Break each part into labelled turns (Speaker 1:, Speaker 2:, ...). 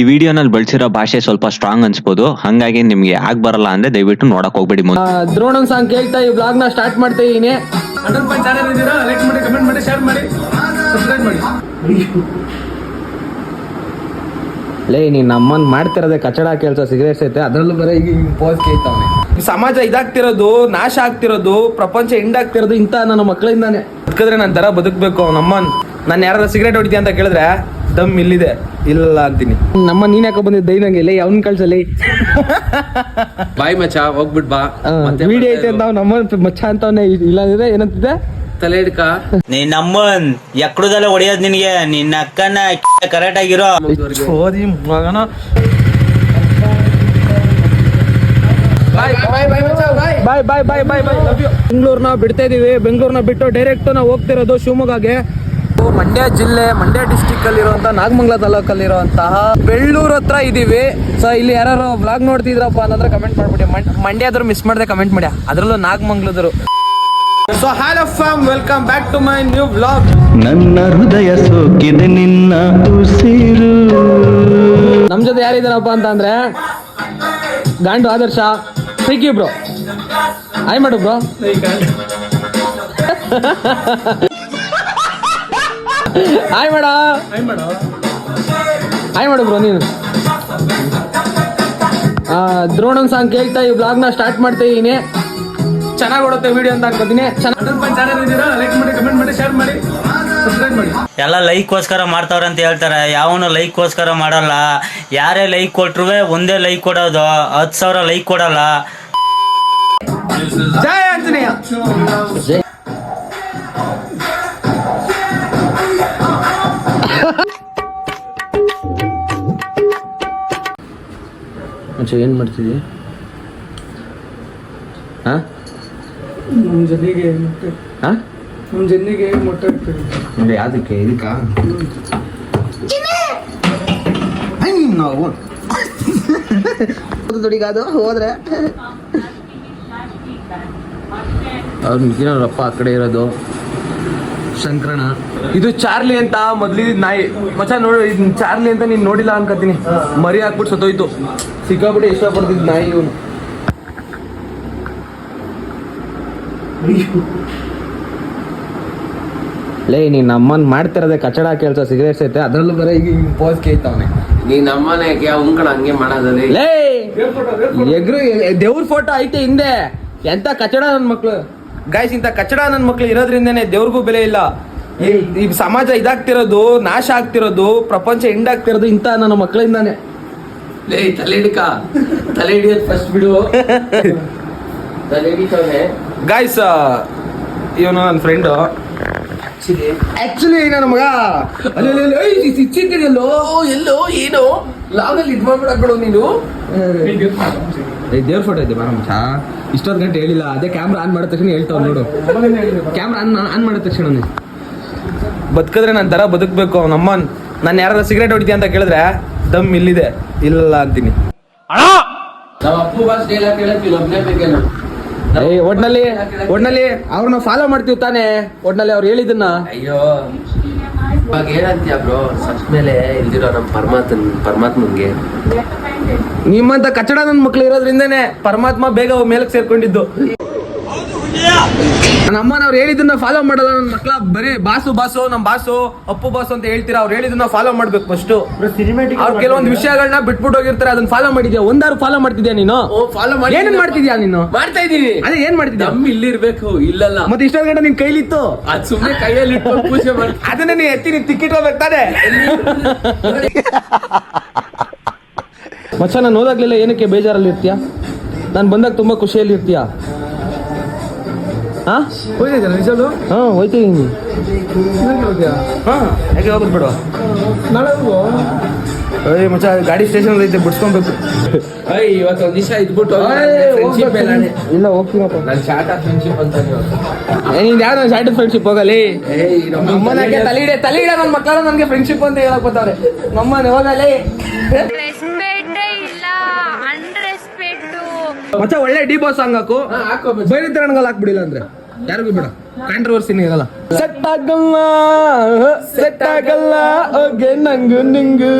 Speaker 1: ಈ ವಿಡಿಯೋನಲ್ಲಿ ಬಳಸಿರೋ ಭಾಷೆ ಸ್ವಲ್ಪ ಸ್ಟ್ರಾಂಗ್ ಅನ್ಸ್ಬೋದು. ಹಂಗಾಗಿ ನಿಮ್ಗೆ ಆಗ್ ಬರಲ್ಲ ಅಂದ್ರೆ ದಯವಿಟ್ಟು ನೋಡಕ್ ಹೋಗ್ಬೇಡಿ ಮುಂದೆ
Speaker 2: ದ್ರೋಣನ್ ಸಾಂಗ್ ಕೇಳ್ತಾ ಈ ಬ್ಲಾಗ್ನ ಸ್ಟಾರ್ಟ್ ಮಾಡ್ತಾ ಇದೀನಿ
Speaker 3: ಅಟಲ್ ಪಂಚ್ ಚಾನಲ್ ಇದ್ದೀರಾ? ಲೈಕ್ ಮಾಡಿ ಕಮೆಂಟ್ ಮಾಡಿ ಶೇರ್ ಮಾಡಿ. ಸಬ್ಸ್ಕ್ರೈಬ್ ಮಾಡಿ.
Speaker 2: ಲೇ ನೀನ್ ನಮ್ಮನ್ ಮಾಡ್ತಿರೋದೆ ಕಚಡ ಕೆಲಸ ಸಿಗರೇಟ್ಸ್ ಐತೆ ಅದ್ರಲ್ಲೂ ಬರೀ ಈಗ ಪೋಸ್ ಕೇಳ್ತಾವೆ ಸಮಾಜ ಇದಾಗ್ತಿರೋದು ನಾಶ ಆಗ್ತಿರೋದು ಪ್ರಪಂಚ ಹಿಂಡಾಗ್ತಿರೋದು ಇಂತ ನನ್ನ ಮಕ್ಕಳಿಂದಾನೆ ಬದುಕಿದ್ರೆ ನನ್ನ ತರ ಬದುಕ್ಬೇಕು ನಮ್ಮನ್. ನಾನು ಯಾರಾದ್ರೂ ಸಿಗರೇಟ್ ಹೊಡಿತೀಯ ಅಂತ ಕೇಳಿದ್ರೆ ದಮ್ ಇಲ್ಲಿದೆ. ಇಲ್ಲ ಅಂತೀನಿ. ನಮ್ಮ ನೀನ್ ಯಾಕೆ ಬಂದಿದ್ದ ದೈನಂಗೆ ಅವ್ನ ಕಳ್ಸಲ್ಲಿ. ಕಳ್ಸಲಿ
Speaker 4: ಬಾಯ್ ಮಚ್ಚ ಹೋಗ್ಬಿಟ್ ಬಾ. ಮತ್ತೆ
Speaker 2: ವಿಡಿಯೋ ಐತೆ ಅಂತ ನಮ್ಮ ಮಚ್ಚ ಅಂತವನೇ ಇಲ್ಲ ಅಂದ್ರೆ ಏನಂತಿದೆ
Speaker 4: ತಲೆ ಹಿಡ್ಕ.
Speaker 5: ನೀನ್ ನಮ್ಮನ್ ಎಕ್ಕಡದಲ್ಲ ಹೊಡಿಯೋದ್ ನಿನ್ಗೆ. ನಿನ್ನ ಅಕ್ಕನ ಕರೆಕ್ಟ್ ಆಗಿರೋ.
Speaker 2: ಓದಿ ಮಗನ. ಬಾಯ್ ಬಾಯ್ ಬಾಯ್ ಬಾಯ್ ಬಾಯ್. ಬಾಯ್ ಬೆಂಗಳೂರ್ನ ಬಿಡ್ತಾ ಇದೀವಿ. ಬೆಂಗಳೂರ್ನ ಬಿಟ್ಟು ಡೈರೆಕ್ಟ್ ನಾವು ಹೋಗ್ತಿರೋದು ಶಿವಮೊಗ್ಗಗೆ. ಮಂಡ್ಯ ಜಿಲ್ಲೆ ಮಂಡ್ಯ ಡಿಸ್ಟಿಕ್ ಅಲ್ಲಿರುವಂತ ನಾಗಮಂಗಲ ತಾಲೂಕಲ್ಲಿರುವಂತಹ ಬೆಳ್ಳೂರ್ ಹತ್ರ ಇದೀವಿ. ಸೊ ಇಲ್ಲಿ ಯಾರು ಬ್ಲಾಗ್ ನೋಡ್ತಿದ್ರಪ್ಪ ಅಂತಂದ್ರೆ ಕಮೆಂಟ್ ಮಾಡ್ಬಿಡಿ. ಮಂಡ್ಯ ಮಂಡ್ಯದ್ರು ಮಿಸ್ ಮಾಡದೆ ಕಮೆಂಟ್ ಮಾಡಿ. ಅದರಲ್ಲೂ ನಾಗಮಂಗ್ಲದ್ರು so hello fam welcome back to my new blog
Speaker 6: ನನ್ನ ಹೃದಯ ಸೋಕಿದೆ ನಿನ್ನ ಉಸಿರು.
Speaker 2: ನಮ್ ಜೊತೆ ಯಾರಿದಾರಪ್ಪ ಅಂತ ಅಂದ್ರೆ ಗಾಂಡು ಆದರ್ಶ ಸಿಕ್ಕಿ ಬ್ರೋ. ಆಯ್ ಮಾಡು ಬ್ರೋ. ಆಯ್ ಮಾಡ ಆಯ್ ಮಾಡು ಬ್ರೋ ನೀನು? ಆ, ದ್ರೋಣನ್ ಸಾಂಗ್ ಕೇಳ್ತಾ ಈ ಬ್ಲಾಗ್ನ ಸ್ಟಾರ್ಟ್ ಮಾಡ್ತಾ ಇದೀನಿ. ಚೆನ್ನಾಗಿ ಓಡುತ್ತೆ ವಿಡಿಯೋ ಅಂತ ಅನ್ಕೋತೀನಿ. ಚೆನ್ನಾಗಿ
Speaker 3: ಅಟಲ್ ಪಂಚ್ ಲೈಕ್ ಮಾಡಿ ಕಮೆಂಟ್ ಮಾಡಿ ಶೇರ್ ಮಾಡಿ ಸಬ್ಸ್ಕ್ರೈಬ್ ಮಾಡಿ.
Speaker 5: ಎಲ್ಲ ಲೈಕ್ಗೋಸ್ಕರ ಮಾಡ್ತಾವ್ರೆ ಅಂತ ಹೇಳ್ತಾರೆ. ಯಾವನು ಲೈಕ್ಗೋಸ್ಕರ ಮಾಡಲ್ಲ. ಯಾರೇ ಲೈಕ್ ಕೊಟ್ರು ಒಂದೇ ಲೈಕ್ ಕೊಡೋದು. ಹತ್ತು ಸಾವಿರ ಲೈಕ್ ಕೊಡಲ್ಲ.
Speaker 2: ಜಯ ಆಂಜನೇಯ. ಅಚ್ಚ ಏನು ಮಾಡ್ತಿದ್ದಿ? ಹಾಂ
Speaker 3: ನಮ್ಮ ಜನಿಗೆ ಮೊಟ್ಟೆ.
Speaker 2: ಹಾ
Speaker 3: ನಮ್ಮ ಜನಿಗೆ ಮೊಟ್ಟೆ ಇಡ್ತೀವಿ
Speaker 2: ನೋಡಿ ಅದಕ್ಕೆ ಇದಕ್ಕ? ನಾವು ದುಡಿಗಾದು ಹೋದ್ರೆ. ಅವ್ರು ನಿಂತಿನವ್ರಪ್ಪ ಆ ಕಡೆ ಇರೋದು. ಶಂಕರಣ ಇದು ಚಾರ್ಲಿ ಅಂತ ಮೊದ್ಲಿದ್ ನಾಯಿ. ಮಚ್ಚ ನೋಡು ಇದು ಚಾರ್ಲಿ ಅಂತ ನೀನ್ ನೋಡಿಲ್ಲ ಅನ್ಕತೀನಿ ಮರಿ ಹಾಕ್ಬಿಟ್ಟು ಸತ್ತೋಯ್ತು. ಸಿಕ್ಕಾಬಿಟ್ಟು ಇಷ್ಟಪಡ್ತಿದ್ ನಾಯಿ ಇವನು. ಲೇ ನೀನ್ ಅಮ್ಮನ್ ಮಾಡ್ತಿರೋದೆ ಕಚಡ ಕೆಲ್ಸ ಸಿಗರೇಟ್ಸ್ ಐತೆ ಅದ್ರಲ್ಲೂ ಬರೀ ಈಗ ಪೋಸ್ ಕೇಳ್ತಾವನೆ.
Speaker 4: ನೀನ್ ಅಮ್ಮನ ಉಂಕಣ ಹಂಗೆ ಮಾಡೋದಲ್ಲಿ
Speaker 2: ಲೇ ಎಗ್ರು ದೇವ್ರ ಫೋಟೋ ಐತೆ ಹಿಂದೆ. ಎಂತ ಕಚಡ ನನ್ ಮಕ್ಳು? ಗಾಯ್ಸ್ ಇಂತ ಕಚಡ ನನ್ ಮಕ್ಳು ಇರೋದ್ರಿಂದನೇ ದೇವ್ರಿಗೂ ಬೆಲೆ ಇಲ್ಲ. ಈ- ಈ ಸಮಾಜ ಇದಾಗ್ತಿರೋದು ನಾಶ ಆಗ್ತಿರೋದು ಪ್ರಪಂಚ ಎಂಡಾಗ್ತಿರೋದು ಇಂತ ನನ್ನ ಮಕ್ಕಳಿಂದಾನೆ.
Speaker 4: ಲೇ ತಲೆ ಹಿಡ್ಕ. ತಲೆ ಹಿಡಿಯೋದು ಫಸ್ಟ್ ಬಿಡು. ತಲೆ ಹಿಡಿತವ್ನೆ.
Speaker 2: ಗಾಯ್ಸ್ ಇವನು ನನ್ನ ಫ್ರೆಂಡು ಆಕ್ಚುಲಿ ನನ್ನ ಮಗ. ಸಿಚ್ಚಿದ್ದೀನಲ್ಲೋ ಎಲ್ಲೋ? ಏನು? ಲಾಗಲ್ಲಿ ಇದು ಮಾಡ್ಬಿಡಕ್ಬಿಡು ನೀನು. ದೇವ್ರ ಫೋಟೋ ಇದೆ ಬಾರಮ್ಮ ಚಾ. ಇಷ್ಟೊತ್ತು ಗಂಟೆ ಹೇಳಿಲ್ಲ. ಅದೇ ಕ್ಯಾಮ್ರಾ ಆನ್ ಮಾಡಿದ ತಕ್ಷಣ ಹೇಳ್ತಾವ್ ನೋಡು. ಕ್ಯಾಮ್ರಾ ಆನ್ ಆನ್ ಮಾಡಿದ ತಕ್ಷಣ ಬದುಕಿದ್ರೆ ನಾನು ತರ ಬದುಕಬೇಕು. ನಮ್ಮ ನಾನು ಯಾರಾದ್ರೂ ಸಿಗರೇಟ್ ಹೊಡಿತೀಯ ಅಂತ ಕೇಳಿದ್ರೆ ದಮ್ ಇಲ್ಲಿದೆ. ಇಲ್ಲ ಅಂತೀನಿ. ಒಟ್ನಲ್ಲಿ ಒಟ್ನಲ್ಲಿ ಅವ್ರನ್ನ ಫಾಲೋ ಮಾಡ್ತೀವಿ ತಾನೇ. ಒಟ್ನಲ್ಲಿ ಅವ್ರು ಹೇಳಿದನ್ನ
Speaker 4: ಅಯ್ಯೋ ಇವಾಗ ಏನಂತೀಯ ಬ್ರೋ? ಸತ್ ಮೇಲೆ ಇಲ್ದಿರೋ ನಮ್ಮ ಪರಮಾತ್ಮ ಪರಮಾತ್ಮನ್ಗೆ.
Speaker 2: ನಿಮ್ಮಂತ ಕಚ್ಚಡ ನನ್ನ ಮಕ್ಳು ಇರೋದ್ರಿಂದನೇ ಪರಮಾತ್ಮ ಬೇಗ ಮೇಲಕ್ಕೆ ಸೇರ್ಕೊಂಡಿದ್ದು. ನನ್ನ ಅಮ್ಮನವ್ರು ಹೇಳಿದ್ದನ್ನ ಫಾಲೋ ಮಾಡಲ್ಲ ನನ್ನ ಮಕ್ಳ ಬರೀ ಬಾಸು ಬಾಸು ನಮ್ಮ ಬಾಸು ಅಪ್ಪು ಬಾಸು ಅಂತ ಹೇಳ್ತೀರಾ ಅವ್ರು ಹೇಳಿದ್ದನ್ನ ಫಾಲೋ ಮಾಡ್ಬೇಕು ಫಸ್ಟ್ ಅವ್ರು ಕೆಲವೊಂದು ವಿಷಯಗಳನ್ನ ಬಿಟ್ಬಿಟ್ಟು ಹೋಗಿರ್ತಾರೆ ಅದನ್ನ ಫಾಲೋ ಮಾಡಿದ್ಯಾ? ಒಂದಾರು ಫಾಲೋ ಮಾಡ್ತಿದ್ಯಾ ನೀನು?
Speaker 4: ಫಾಲೋ
Speaker 2: ಏನೇನ್ ಮಾಡ್ತಿದ್ಯಾ ನೀನು?
Speaker 4: ಮಾಡ್ತಾ ಇದೀನಿ
Speaker 2: ಅದೇ ಏನ್ ಮಾಡ್ತಿದ್ಯಾ?
Speaker 4: ನಮ್ಮ ಇಲ್ಲಿ ಇರ್ಬೇಕು ಇಲ್ಲಲ್ಲ.
Speaker 2: ಮತ್ತೆ ಇಷ್ಟೊಂದು ಗಂಟೆ ನಿನ್ ಕೈಲಿತ್ತು?
Speaker 4: ಅದ್ ಸುಮ್ಮನೆ ಕೈಯಲ್ಲಿ ಇಟ್ಕೊಂಡು ಪೂಜೆ ಮಾಡಿ
Speaker 2: ಅದನ್ನ ನೀ ಎತ್ತಿ ನೀನ್ ತಿಕ್ಕಿಟ್ ಹೋಗ್ಬೇಕಾನೆ ಮಚ್ಚ ನಾನು ಓದಾಗ್ಲಿಲ್ಲ ಏನಕ್ಕೆ ಬೇಜಾರಲ್ಲಿ ಇರ್ತೀಯಾ ನಾನು ಬಂದಾಗ ತುಂಬಾ ಖುಷಿಯಲ್ಲಿ ಇರ್ತೀಯ ಹಾ?
Speaker 3: ಹೋಗಿದ್ಯಾ ನಿಜಲು
Speaker 2: ಹಾ ಹೋಯ್ತೀನಿ ಹಾ ಯಾಕೆ ಹೋಗೋದು ಬಿಡು.
Speaker 3: ನಾಳೆ ಹೋಗು.
Speaker 2: ಏಯ್ ಮಚ್ಚ ಗಾಡಿ ಸ್ಟೇಷನ್ ಐತೆ ಬಿಡ್ಸ್ಕೊಬೇಕು.
Speaker 4: ಅಯ್ಯ ಇವತ್ತು ಒಂದ್ ದಿವಸ ಇದ್ಬಿಟ್ಟು ಫ್ರೆಂಡ್ಶಿಪ್
Speaker 2: ಇಲ್ಲ ಹೋಗ್ತೀನಪ್ಪ
Speaker 4: ನಾನು ಶಾರ್ಟ್ ಆಫ್ ಫ್ರೆಂಡ್ಶಿಪ್ ಅಂತ
Speaker 2: ನೀನು ಯಾರು ಶಾರ್ಟ್ ಆಫ್ ಫ್ರೆಂಡ್ಶಿಪ್ ಹೋಗಲಿ?
Speaker 4: ಏಯ್ ನಮ್ಮ
Speaker 2: ನಮ್ಮನೆಗೆ ತಲೆ ಇಡೆ ತಲೆ ಇಡೆ ನನ್ನ ಮಕ್ಕಳು ನನಗೆ ಫ್ರೆಂಡ್ಶಿಪ್ ಅಂತ ಹೇಳಕ್ ಬರ್ತಾರೆ ನಮ್ಮನೆ ಹೋಗಲಿ.
Speaker 7: ಮತ್ತೆ ಇಲ್ಲ ಅನ್ರೆಸ್ಪೆಕ್ಟು
Speaker 2: ಮಚ್ಚ ಒಳ್ಳೆ ಡಿ ಬಾಸ್ ಸಾಂಗ್ ಹಾಕು
Speaker 4: ಹಾಕೋ
Speaker 2: ಬೈರಿತರಣಗಳು ಹಾಕ್ಬಿಡಿಲ್ಲ ಅಂದ್ರೆ? ಯಾರಿಗೂ ಬಿಡ. ಕಾಂಟ್ರವರ್ಸಿನ ಇರಲ್ಲ. ಸೆಟ್ ಆಗಲ್ಲ ಸೆಟ್ ಆಗಲ್ಲ ಓಕೆ ನಂಗು ನಿಂಗು.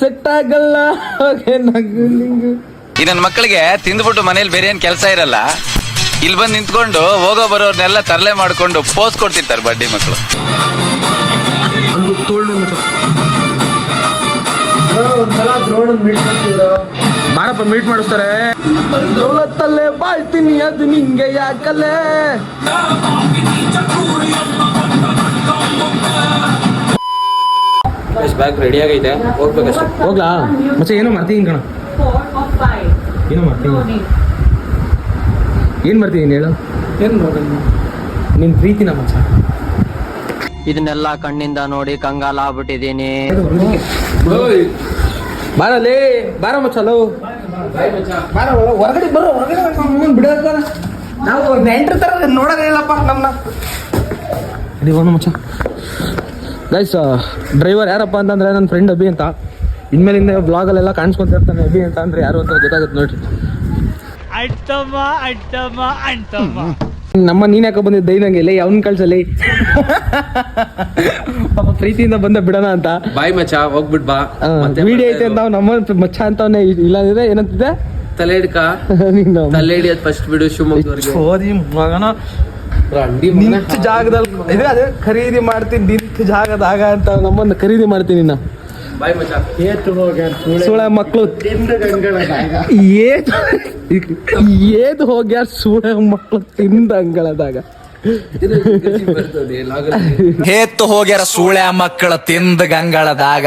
Speaker 2: ಸೆಟ್ ಆಗಲ್ಲ ಹಾಗೆ ನಗು ನಿಂಗು.
Speaker 8: ಈ ನನ್ನ ಮಕ್ಕಳಿಗೆ ತಿಂದ್ಬಿಟ್ಟು ಮನೇಲಿ ಬೇರೆ ಏನ್ ಕೆಲಸ ಇರಲ್ಲ ಇಲ್ಲಿ ಬಂದು ನಿಂತ್ಕೊಂಡು ಹೋಗೋ ಬರೋರ್ನೆಲ್ಲ ತರಲೆ ಮಾಡ್ಕೊಂಡು ಪೋಸ್ ಕೊಡ್ತಿರ್ತಾರೆ ಬಡ್ಡಿ ಮಕ್ಕಳು
Speaker 2: ಬಾರಪ್ಪ ಮೀಟ್ ಮಾಡಿಸ್ತಾರೆ. ದೌಲತ್ತಲ್ಲೇ ಬಾಳ್ತೀನಿ ಅದು ನಿಂಗೆ ಯಾಕಲ್ಲೇ?
Speaker 4: ಬ್ಯಾಗ್ ರೆಡಿ ಆಗೈತೆ ಹೋಗ್ಬೇಕಷ್ಟೇ
Speaker 2: ಹೋಗ್ಲಾ? ಮತ್ತೆ ಏನೋ ಮಾಡ್ತೀನಿ ಕಣ? ಏನು ಮಾಡ್ತೀನಿ ಏನು ಮಾಡ್ತೀನಿ ಹೇಳು? ಏನು ನಿನ್ ಪ್ರೀತಿನ ಮಚ್ಚ.
Speaker 9: ಇದನ್ನೆಲ್ಲ ಕಣ್ಣಿಂದ ನೋಡಿ ಕಂಗಾಲ ಆಗ್ಬಿಟ್ಟಿದೀನಿ
Speaker 2: ಬಾರಲೇ ಬಾರ ಮಚ್ಚ ಲವ್ ಬಾರ ಹೊರಗಡೆ ಬರೋ ಹೊರಗಡೆ ಬಿಡೋದ ನಾವು ನೆಂಟ್ರ ತರ ನೋಡೋದಿಲ್ಲಪ್ಪ ನಮ್ಮನ್ನ ಅಡಿ ಹೋಗೋಣ ಮಚ್ಚ. ಗೈಸ್ ಡ್ರೈವರ್ ಯಾರಪ್ಪ ಅಂತಂದ್ರೆ ನನ್ನ ಫ್ರೆಂಡ್ ಅಭಿ ಅಂತ. ಇನ್ಮೇಲಿಂದ ಬ್ಲಾಗಲ್ಲೆಲ್ಲ ಕಾಣಿಸ್ಕೊಂತಿರ್ತಾನೆ ಅಭಿ ಅಂತ ಅಂದ್ರೆ ಯಾರು ಅಂತ ಗೊತ್ತಾಗುತ್ತೆ ನೋಡ್ರಿ. ನಮ್ಮ ನೀನ್ ಯಾಕೋ ಬಂದಿದ್ದ ಇಲ್ಲ? ಅವ್ನ ಕಳ್ಸಲಿ ಪಾಪ ಪ್ರೀತಿಯಿಂದ ಬಂದ ಬಿಡೋಣ ಅಂತ.
Speaker 4: ಬಾಯ್ ಮಚ್ಚ ಹೋಗ್ಬಿಟ್ ಬಾ.
Speaker 2: ವಿಡಿಯೋ ಐತೆ ಅಂತ ನಮ್ಮ ಮಚ್ಚ ಅಂತವನೇ ಅಂದ್ರೆ ಏನಂತಿದೆ
Speaker 4: ತಲೆ ಹಿಡ್ಕ. ತಲೆ ಹಿಡಿಯೋದ್ ಫಸ್ಟ್ ಬಿಡು ಶಿವಮೊಗ್ಗನ
Speaker 2: ನಿಂತ ಜಾಗದಲ್ಲಿ ಅದೇ ಖರೀದಿ ಮಾಡ್ತೀನಿ ನಿಂತ ಜಾಗದಾಗ ಅಂತ ನಮ್ಮನ್ನ ಖರೀದಿ ಮಾಡ್ತೀನಿ ನಾ
Speaker 4: ಬಾಯ್ ಮಚ್ಚ
Speaker 2: ಸುಳ ಮಕ್ಕಳು ಏದ್ ಏದು ಹೋಗ್ಯಾರ ಸುಳ ಮಕ್ಕಳು ತಿಂದ ಅಂಗಳದಾಗ
Speaker 8: ಹೇತ್ತು ಹೋಗ್ಯಾರ ಸೂಳೆ ಮಕ್ಕಳ ತಿಂದ ಗಂಗಳದಾಗ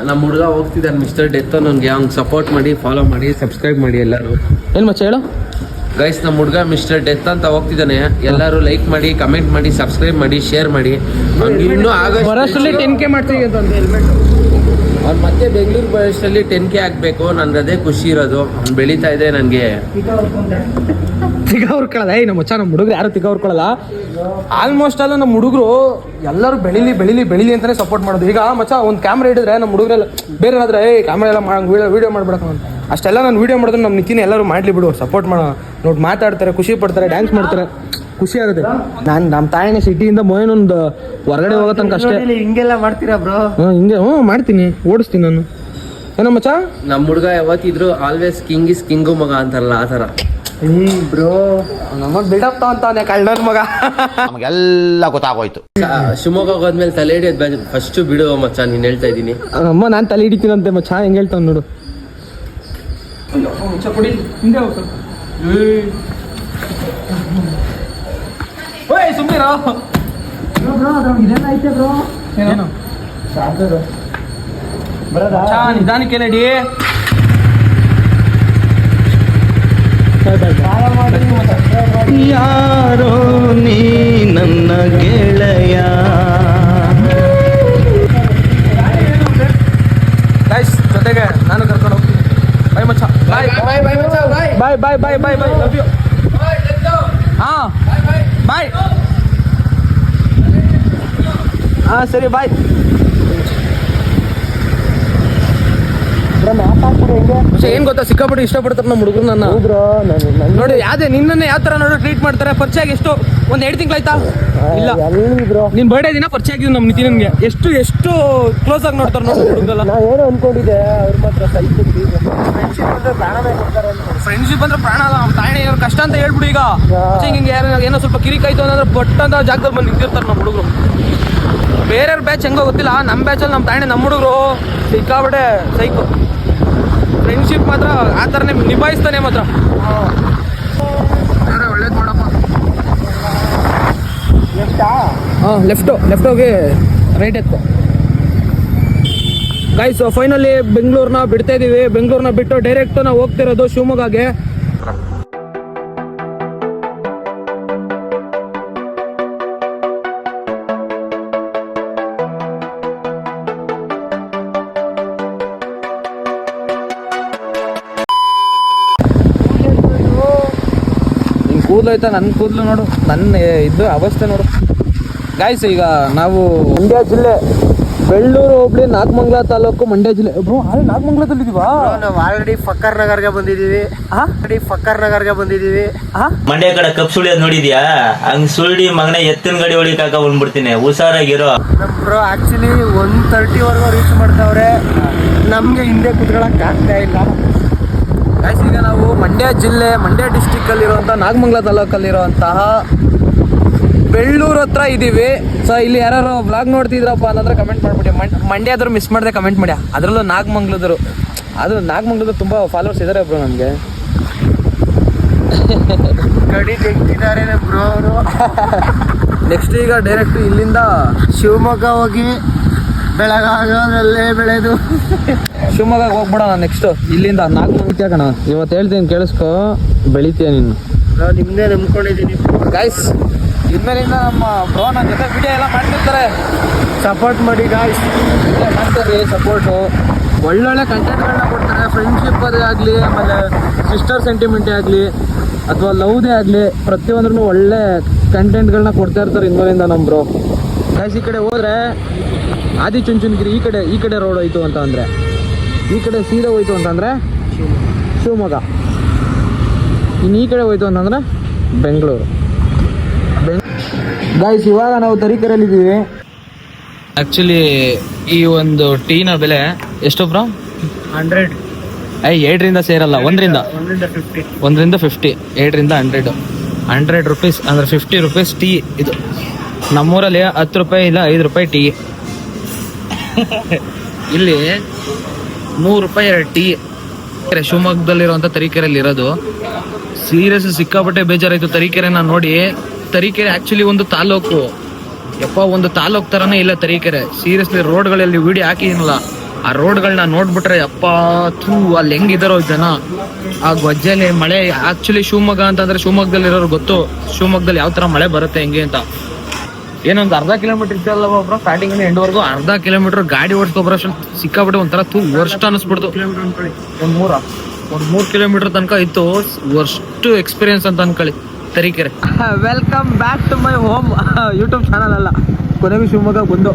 Speaker 4: ನಮ್ಮ ಹುಡುಗ ಹೋಗ್ತಿದ್ದಾನೆ ಮಿಸ್ಟರ್ ಡೆತ್ ನನ್ಗೆ ಅವ್ನ್ ಸಪೋರ್ಟ್ ಮಾಡಿ ಫಾಲೋ ಮಾಡಿ ಸಬ್ಸ್ಕ್ರೈಬ್ ಮಾಡಿ ಎಲ್ಲರೂ.
Speaker 2: ಏನ್ ಮಚ್ಚ ಹೇಳು?
Speaker 4: ಗೈಸ್ ನಮ್ಮ ಹುಡುಗ ಮಿಸ್ಟರ್ ಡೆತ್ ಅಂತ ಹೋಗ್ತಿದ್ದಾನೆ ಎಲ್ಲರೂ ಲೈಕ್ ಮಾಡಿ ಕಮೆಂಟ್ ಮಾಡಿ ಸಬ್ಸ್ಕ್ರೈಬ್ ಮಾಡಿ ಶೇರ್ ಮಾಡಿ. ಅವ್ನಿಗೆ ಇನ್ನೂ
Speaker 2: ಬರೋಷ್ಟರಲ್ಲಿ
Speaker 4: ಆಗಸ್ಟ್
Speaker 2: ಟೆನ್ ಕೆ ಮಾಡ್ತೀವಿ
Speaker 4: ಅವ್ನು ಮತ್ತೆ ಬೆಂಗಳೂರು ಬರೋಷ್ಟರಲ್ಲಿ ಟೆನ್ ಕೆ ಆಗ್ಬೇಕು. ನನ್ಗೆ ಅದೇ ಖುಷಿ ಇರೋದು. ಅವ್ನು ಬೆಳೀತಾ ಇದೆ ನನಗೆ.
Speaker 2: ತಿಗ ಹುರ್ಕೊಳ್ಳಲ್ಲ ಏ ನಮ್ಮ ಮಚ್ಚ ನಮ್ಮ ಹುಡುಗರು ಯಾರು ತಿಗ ಹುರ್ಕೊಳ್ಳಲ್ಲ ಆಲ್ಮೋಸ್ಟ್ ಅಲ್ಲ ನಮ್ಮ ಹುಡುಗರು ಎಲ್ಲರೂ ಬೆಳಿಲಿ ಬೆಳಿಲಿ ಬೆಳಿಲಿ ಅಂತಾನೆ ಸಪೋರ್ಟ್ ಮಾಡೋದು. ಈಗ ಮಚ್ಚ ಒಂದು ಕ್ಯಾಮ್ರಾ ಹಿಡಿದ್ರೆ ನಮ್ಮ ಹುಡುಗರೆಲ್ಲ ಬೇರೆ ಏನಾದ್ರೆ ಏ ಕ್ಯಾಮ್ರಾ ಎಲ್ಲ ಮಾಡೋ ವಿಡಿಯೋ ವಿಡಿಯೋ ಮಾಡ್ಬಿಡಕ ಅಂತ. ಅಷ್ಟೆಲ್ಲ ನಾನು ವೀಡಿಯೋ ಮಾಡಿದ್ರೆ ನಮ್ಮ ನಿತಿನ ಎಲ್ಲರೂ ಮಾಡಲಿ ಬಿಡು ಸಪೋರ್ಟ್ ಮಾಡೋ. ನೋಡಿ ಮಾತಾಡ್ತಾರೆ ಖುಷಿ ಪಡ್ತಾರೆ ಡ್ಯಾನ್ಸ್ ಮಾಡ್ತಾರೆ. ಖುಷಿ ಆಗುತ್ತೆ. ನಾನು ನಮ್ಮ ತಾಯಿನ ಸಿಟಿಯಿಂದ ಮೊಯ್ನೊಂದು ಹೊರಗಡೆ ಹೋಗೋ ತನಕ ಅಷ್ಟೇ.
Speaker 9: ಹಿಂಗೆಲ್ಲ ಮಾಡ್ತೀರಾ ಬ್ರೋ
Speaker 2: ಹ್ಞೂ ಹಿಂಗೆ ಹ್ಞೂ ಮಾಡ್ತೀನಿ ಓಡಿಸ್ತೀನಿ ನಾನು. ಏನೋ ಚಾ
Speaker 4: ನಮ್ಮ ಹುಡುಗ ಯಾವತ್ತಿದ್ರು ಆಲ್ವೇಸ್ ಕಿಂಗ್ ಇಸ್ ಕಿಂಗು ಮಗ ಅಂತಾರಲ್ಲ ಆ ಥರ.
Speaker 2: ಬ್ರೋ ನಮ್ಮ ಬಿಲ್ಡಪ್ ತಗೊಂತಾನೆ ಕಳ್ಳನ ಮಗ.
Speaker 8: ನಮಗೆಲ್ಲ ಗೊತ್ತಾಗೋಯ್ತು.
Speaker 4: ಶಿವಮೊಗ್ಗ ಹೋದ್ಮೇಲೆ ತಲೆ ಹಿಡಿಯೋದು ಫಸ್ಟ್ ಬಿಡು ಮಚ್ಚ ನೀನು ಹೇಳ್ತಾ ಇದೀನಿ
Speaker 2: ಅಮ್ಮ ನಾನು ತಲೆ ಹಿಡಿತೀನಂತೆ ಮಚ್ಚ ಹೆಂಗೆ ಹೇಳ್ತಾನ ನೋಡು. ಅಯ್ಯೋ ಹಿಂದೆ ಓಯ್ ಸುಮ್ಮನೆ ಬ್ರೋ ಬ್ರೋ ಏನು ನಿಧಾನಕ್ಕೆ ನಡಿ
Speaker 6: ಯಾರೋ ನೀ ನನ್ನ
Speaker 2: bye bye bye bye. Love you હા. બાય. હા સરી બાય. ವಿಷಯ ಏನ್ ಗೊತ್ತಾ ಸಿಕ್ಕಾಪಟ್ಟೆ ಇಷ್ಟಪಡ್ತಾರೆ ನಮ್ಮ ಹುಡುಗರು ನನ್ನ. ನೋಡಿ ಯಾವ್ದೇ ನಿನ್ನನ್ನೇ ಯಾವ ತರ ನೋಡಿ ಟ್ರೀಟ್ ಮಾಡ್ತಾರೆ ಪರಿಚಯ ಎಷ್ಟು ಒಂದ್ ಎರಡು ತಿಂಗಳಾಯ್ತಾ? ಇಲ್ಲ. ನಿನ್ ಬರ್ಡೇ ದಿನ ಪರಿಚಯ ಆಗಿದ್ವಿ ನಮ್ ನಿತಿನ್ಗೆ ಎಷ್ಟು ಎಷ್ಟು ಕ್ಲೋಸ್ ಆಗಿ ನೋಡ್ತಾರೆ ನೋಡಿ ಹುಡುಗಲ್ಲ ನಾನು ಏನೋ ಅನ್ಕೊಂಡಿದೆ ಅವ್ರ ಮಾತ್ರ ಫ್ರೆಂಡ್ಶಿಪ್ ಅಂದ್ರೆ ಪ್ರಾಣ ಅಲ್ಲ ನಮ್ಮ ತಾಯಿ ಇವ್ರ ಕಷ್ಟ ಅಂತ ಹೇಳ್ಬಿಡು ಈಗ. ಹಿಂಗೆ ಯಾರು ಏನೋ ಸ್ವಲ್ಪ ಕಿರಿಕಾಯ್ತು ಅಂದ್ರೆ ಬಟ್ ಅಂತ ಜಾಗದಲ್ಲಿ ಬಂದು ನಿಂತಿರ್ತಾರೆ ನಮ್ಮ ಹುಡುಗರು. ಬೇರೆಯವ್ರ ಬ್ಯಾಚ್ ಹೆಂಗೋ ಗೊತ್ತಿಲ್ಲ ನಮ್ಮ ಬ್ಯಾಚಲ್ಲಿ ನಮ್ಮ ತಾಯಿ ನಮ್ಮ ಹುಡುಗರು. ಸಿಕ್ಕಾಬಿಟ್ಟೆ ಸೈಕು ಫ್ರೆಂಡ್ಶಿಪ್ ಮಾತ್ರ ಆ ಥರನೇ ನಿಭಾಯಿಸ್ತಾನೆ ಮಾತ್ರ. ಒಳ್ಳೇದು ಮಾಡಪ್ಪ. ಹಾಂ ಲೆಫ್ಟು ಲೆಫ್ಟ್ ಹೋಗಿ ರೈಟ್ ಎತ್ತು. ಗಾಯ್ಸ್ ಫೈನಲಿ ಬೆಂಗಳೂರನ್ನ ಬಿಡ್ತಾ ಇದೀವಿ. ಬೆಂಗಳೂರನ್ನ ಬಿಟ್ಟು ಡೈರೆಕ್ಟ್ ನಾವು ಹೋಗ್ತಿರೋದು ಶಿವಮೊಗ್ಗಗೆ. ಕೂದಲು ಆಯ್ತಾ ನನ್ನ ಕೂದಲು ನೋಡು. ನನ್ನ ಇದು ಅವಸ್ಥೆ ನೋಡು. ಗಾಯ್ಸ್ ಈಗ ನಾವು ಮಂಡ್ಯ ಜಿಲ್ಲೆ ಬೆಳ್ಳೂರು ಹೋಬಳಿ ನಾಗಮಂಗಲ ತಾಲೂಕು ಮಂಡ್ಯ ಜಿಲ್ಲೆ. ಬ್ರೋ ಅಲ್ಲಿ ನಾಗಮಂಗಲದಲ್ಲಿ ಇದೀವಾ?
Speaker 9: ನಾವು ಆಲ್ರೆಡಿ ಫಕ್ಕರ್ ನಗರ್ಗೆ ಬಂದಿದೀವಿ. ಆಲ್ರೆಡಿ ಫಕ್ಕರ್ ನಗರ್ಗೆ ಬಂದಿದೀವಿ.
Speaker 5: ಮಂಡ್ಯ ಕಡೆ ಕಪ್ ಸುಳಿಯೋದ್ ನೋಡಿದ್ಯಾ? ಹಂಗ್ ಸುಳ್ಳಿ ಮಗನ ಎತ್ತಿನ ಗಾಡಿ ಹೊಡಿಕಾಕ ಬಂದ್ಬಿಡ್ತೀನಿ. ಹುಷಾರಾಗಿರೋ.
Speaker 9: ಬ್ರೋ ಆಕ್ಚುಲಿ ಒನ್ ತರ್ಟಿವರೆಗೂ ರೀಚ್ ಮಾಡ್ತಾವ್ರೆ. ನಮ್ಗೆ ಹಿಂದೆ ಕುತ್ಕೊಳಕ್ ಆಗ್ತಾ ಇಲ್ಲ.
Speaker 2: Guys, ಈಗ ನಾವು ಮಂಡ್ಯ ಜಿಲ್ಲೆ ಮಂಡ್ಯ ಡಿಸ್ಟಿಕ್ ಅಲ್ಲಿರುವಂತಹ ನಾಗಮಂಗಲ ತಾಲೂಕಲ್ಲಿರುವಂತಹ ಬೆಳ್ಳೂರು ಹತ್ರ ಇದೀವಿ. ಸೊ ಇಲ್ಲಿ ಯಾರು ಬ್ಲಾಗ್ ನೋಡ್ತಿದ್ರಪ್ಪ ಅಂತಂದ್ರೆ ಕಮೆಂಟ್ ಮಾಡಿಬಿಡಿ. ಮಂಡ್- ಮಂಡ್ಯದ್ರು ಮಿಸ್ ಮಾಡಿದೆ ಕಮೆಂಟ್ ಮಾಡಿ. ಅದರಲ್ಲೂ ನಾಗಮಂಗ್ಲದ್ರು ಅದು ನಾಗಮಂಗ್ಲದ ತುಂಬಾ ಫಾಲೋವರ್ಸ್ ಇದಾರೆ ಬ್ರೋ ನಮಗೆ.
Speaker 9: ಗಡಿ ತೆಗ್ದಿದ್ದಾರೆ ಬ್ರೋ ಅವರು.
Speaker 2: ನೆಕ್ಸ್ಟ್ ಈಗ ಡೈರೆಕ್ಟ್ ಇಲ್ಲಿಂದ
Speaker 9: ಶಿವಮೊಗ್ಗ ಹೋಗಿ ಬೆಳಗಾಗಲ್ಲೇ ಬೆಳೆದು.
Speaker 2: ಶಿವಮೊಗ್ಗ ಹೋಗ್ಬಿಡೋಣ ನೆಕ್ಸ್ಟ್ ಇಲ್ಲಿಂದ ನಾಲ್ಕು ನಾಗಮಂಗಲ ಕಣ ಇವತ್ತು ಹೇಳ್ತೀನಿ ಕೇಳಿಸ್ಕೊ ಬೆಳಿತೀಯ ನೀನು.
Speaker 9: ನಾವು ನಿಮ್ದೇ ನಂಬ್ಕೊಂಡಿದ್ದೀನಿ
Speaker 2: ಗಾಯ್ಸ್ ಇನ್ಮೇಲಿಂದ ನಮ್ಮ ಬ್ರೋ ನನ್ನ ಜೊತೆ ವಿಡಿಯೋ ಎಲ್ಲ ಮಾಡ್ತಿರ್ತಾರೆ.
Speaker 9: ಸಪೋರ್ಟ್ ಮಾಡಿ ಗಾಯ್ಸ್
Speaker 2: ಮಾಡ್ತಾರೆ ಸಪೋರ್ಟು ಒಳ್ಳೊಳ್ಳೆ ಕಂಟೆಂಟ್ಗಳನ್ನ ಕೊಡ್ತಾರೆ. ಫ್ರೆಂಡ್ಶಿಪ್ ಅದೇ ಆಗಲಿ ಆಮೇಲೆ ಸಿಸ್ಟರ್ ಸೆಂಟಿಮೆಂಟೇ ಆಗಲಿ ಅಥವಾ ಲವ್ದೇ ಆಗಲಿ ಪ್ರತಿಯೊಂದ್ರೂ ಒಳ್ಳೆ ಕಂಟೆಂಟ್ಗಳನ್ನ ಕೊಡ್ತಾ ಇರ್ತಾರೆ ಇನ್ಮೇಲಿಂದ ನಮ್ಮ ಬ್ರೋ ಗಾಯ್ಸ್ ಈ ಕಡೆ ಹೋದ್ರೆ ಆದಿ ಚುಂಚನಗಿರಿ ಈ ಕಡೆ ಈ ಕಡೆ ರೋಡ್ ಹೋಯ್ತು ಅಂತ ಅಂದರೆ. ಈ ಕಡೆ ಸೀದಾ ಹೋಯ್ತು ಅಂತಂದರೆ ಶಿವಮೊಗ್ಗ. ಇನ್ನು ಈ ಕಡೆ ಹೋಯ್ತು ಅಂತಂದರೆ ಬೆಂಗಳೂರು. ಬೆಂಗ್ ಗಾಯ್ಸ್ ಇವಾಗ ನಾವು ತರೀಕೆರೆಯಲ್ಲಿದ್ದೀವಿ. ಆಕ್ಚುಲಿ ಈ ಒಂದು ಟೀನ ಬೆಲೆ ಎಷ್ಟು ಬ್ರೋ
Speaker 9: ಹಂಡ್ರೆಡ್.
Speaker 2: ಐ ಏಳರಿಂದ ಸೇರಲ್ಲ ಒಂದರಿಂದ.
Speaker 9: ಒಂದರಿಂದ ಫಿಫ್ಟಿ
Speaker 2: ಏಟ್ರಿಂದ ಫಿಫ್ಟಿ ಏಳರಿಂದ ಹಂಡ್ರೆಡ್. ಹಂಡ್ರೆಡ್ ರುಪೀಸ್ ಅಂದರೆ ಫಿಫ್ಟಿ ರುಪೀಸ್ ಟೀ ಇದು. ನಮ್ಮೂರಲ್ಲಿ ಹತ್ತು ರೂಪಾಯಿ ಇಲ್ಲ ಐದು ರೂಪಾಯಿ ಟೀ ಇಲ್ಲಿ ನೂರು ರೂಪಾಯಿ ಟೀ. ಶಿವಮೊಗ್ಗದಲ್ಲಿರುವಂಥ ತರೀಕೆರೆಯಲ್ಲಿ ಇರೋದು. ಸೀರಿಯಸ್ ಸಿಕ್ಕಾಪಟ್ಟೆ ಬೇಜಾರಾಯಿತು. ತರೀಕೆರೆನ ನೋಡಿ, ತರೀಕೆರೆ ಆಕ್ಚುಲಿ ಒಂದು ತಾಲೂಕು. ಯಪ್ಪ, ಒಂದು ತಾಲೂಕು ಥರನೇ ಇಲ್ಲ ತರೀಕೆರೆ. ಸೀರಿಯಸ್ಲಿ ರೋಡ್ಗಳಲ್ಲಿ ವಿಡಿಯೋ ಹಾಕಿದ್ನಲ್ಲ, ಆ ರೋಡ್ಗಳನ್ನ ನೋಡ್ಬಿಟ್ರೆ ಯಪ್ಪ, ಥೂ, ಅಲ್ಲಿ ಹೆಂಗಿದಾರೋ ಜನ. ಆ ಗೊಜ್ಜಲ್ಲಿ ಮಳೆ ಆಕ್ಚುಲಿ ಶಿವಮೊಗ್ಗ ಅಂತಂದ್ರೆ ಶಿವಮೊಗ್ಗದಲ್ಲಿ ಇರೋರು ಗೊತ್ತು. ಶಿವಮೊಗ್ಗದಲ್ಲಿ ಯಾವ ತರ ಮಳೆ ಬರುತ್ತೆ ಹೆಂಗೆ ಅಂತ. ಏನೊಂದು ಅರ್ಧ ಕಿಲೋಮೀಟರ್ ಇದ್ದಲ್ಲ ಒಬ್ರು ಸ್ಟಾರ್ಟಿಂಗ್ ಎಂಡ್ವರೆಗೂ ಅರ್ಧ ಕಿಲೋಮೀಟರ್ ಗಾಡಿ ಓಡಿಸ್ಕೊಬ್ರ ಸಿಕ್ಕಾಬಿಟ್ಟು ಒಂಥರ ತೂ ವರ್ಸ್ಟ್ ಅನಿಸ್ಬಿಡ್ತು ಒಂದ್ ಮೂರ ಒಂದ್ ಮೂರ್ ಕಿಲೋಮೀಟರ್ ತನಕ ಇತ್ತು ವರ್ಸ್ಟ್ ಎಕ್ಸ್ಪೀರಿಯನ್ಸ್ ಅಂತ ಅನ್ಕೊಳ್ಳಿ Tarikere. Welcome back to my home YouTube channel ಅಲ್ಲ. ಕೊನೆಗೂ ಶಿವಮೊಗ್ಗ ಬಂದು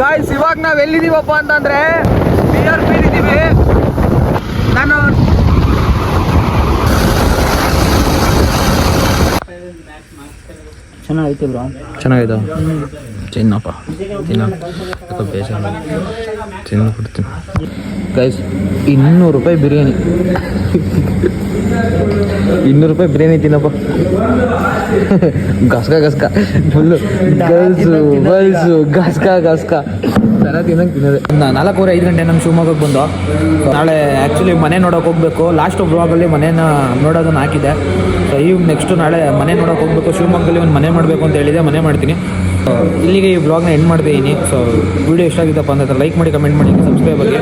Speaker 2: ಗಾಯ್ಸ್ ಇವಾಗ ನಾವ್ ಎಲ್ಲಿದೀವಪ್ಪ ಅಂತಂದ್ರೆ ಬಿ ಆರ್ ಪಿ ಇದೀವಿ. ನಾನು
Speaker 9: ಚೆನ್ನಾಗೈತೆ ಬ್ರೋ.
Speaker 2: ಚೆನ್ನಾಗಿದೆ. ತಿನ್ನಪ್ಪ. ತಿನ್ನ. ಬೇಜಾರು ಚಿನ್ನ ಕೊಡ್ತೀನಿ ಗೈಸ್ ಇನ್ನೂರು ರೂಪಾಯಿ ಬಿರಿಯಾನಿ. ಇನ್ನೂರು ರೂಪಾಯಿ ಬಿರಿಯಾನಿ ತಿನ್ನಪ್ಪ. ಗಸ್ಕ ಗಸ್ಕ ಫುಲ್ಲು ಗಲ್ಸು ಬಲ್ಸು ಗಸ್ಕ ಗಸ್ಕ ನಾಲ್ಕೂವರೆ ಐದು ಗಂಟೆ ನಮ್ಮ ಶಿವಮೊಗ್ಗಕ್ಕೆ ಬಂದು. ನಾಳೆ ಆ್ಯಕ್ಚುಲಿ ಮನೆ ನೋಡೋಕೆ ಹೋಗ್ಬೇಕು. ಲಾಸ್ಟ್ ಬ್ಲಾಗಲ್ಲಿ ಮನೇನ ನೋಡೋದನ್ನ ಹಾಕಿದೆ ಸೊ ಈಗ ನೆಕ್ಸ್ಟು ನಾಳೆ ಮನೆ ನೋಡೋಕೆ ಹೋಗ್ಬೇಕು. ಶಿವಮೊಗ್ಗದಲ್ಲಿ ಒಂದು ಮನೆ ಮಾಡಬೇಕು ಅಂತ ಹೇಳಿದೆ. ಮನೆ ಮಾಡ್ತೀನಿ. ಇಲ್ಲಿಗೆ ಈ ಬ್ಲಾಗ್ನ ಎಂಡ್ ಮಾಡ್ತಿದ್ದೀನಿ ಸೊ ವಿಡಿಯೋ ಇಷ್ಟ ಆಗಿದ್ದಪ್ಪ ಅಂತ ಲೈಕ್ ಮಾಡಿ ಕಮೆಂಟ್ ಮಾಡಿ ಸಬ್ಸ್ಕ್ರೈಬ್ ಆಗಿ.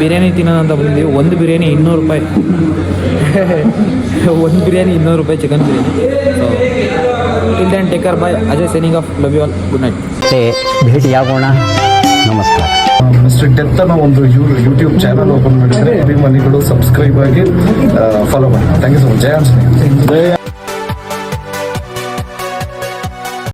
Speaker 2: ಬಿರಿಯಾನಿ ತಿನ್ನೋಣ ಅಂತ ಬಂದಿದ್ದೀವಿ. ಒಂದು ಬಿರಿಯಾನಿ ಇನ್ನೂರು ರೂಪಾಯಿ. ಒಂದು ಬಿರಿಯಾನಿ ಇನ್ನೂರು ರೂಪಾಯಿ chicken biryani. So till then take care bye Ajay signing off love you all good night
Speaker 6: ಭೇಟಿ ಆಗೋಣ. ನಮಸ್ಕಾರ.
Speaker 3: ಮಿಸ್ಟರ್ ಡೆತ್ ಅನ್ನೋ ಒಂದು ಯೂಟ್ಯೂಬ್ ಚಾನಲ್ ಓಪನ್ ಮಾಡಿದರೆ ಅಭಿಮಾನಿಗಳು ಸಬ್ಸ್ಕ್ರೈಬ್ ಆಗಿ ಫಾಲೋ ಮಾಡಿ. ಥ್ಯಾಂಕ್ ಯು ಸೊ ಮಚ್ ಜಯ ಆಂಜನೇಯ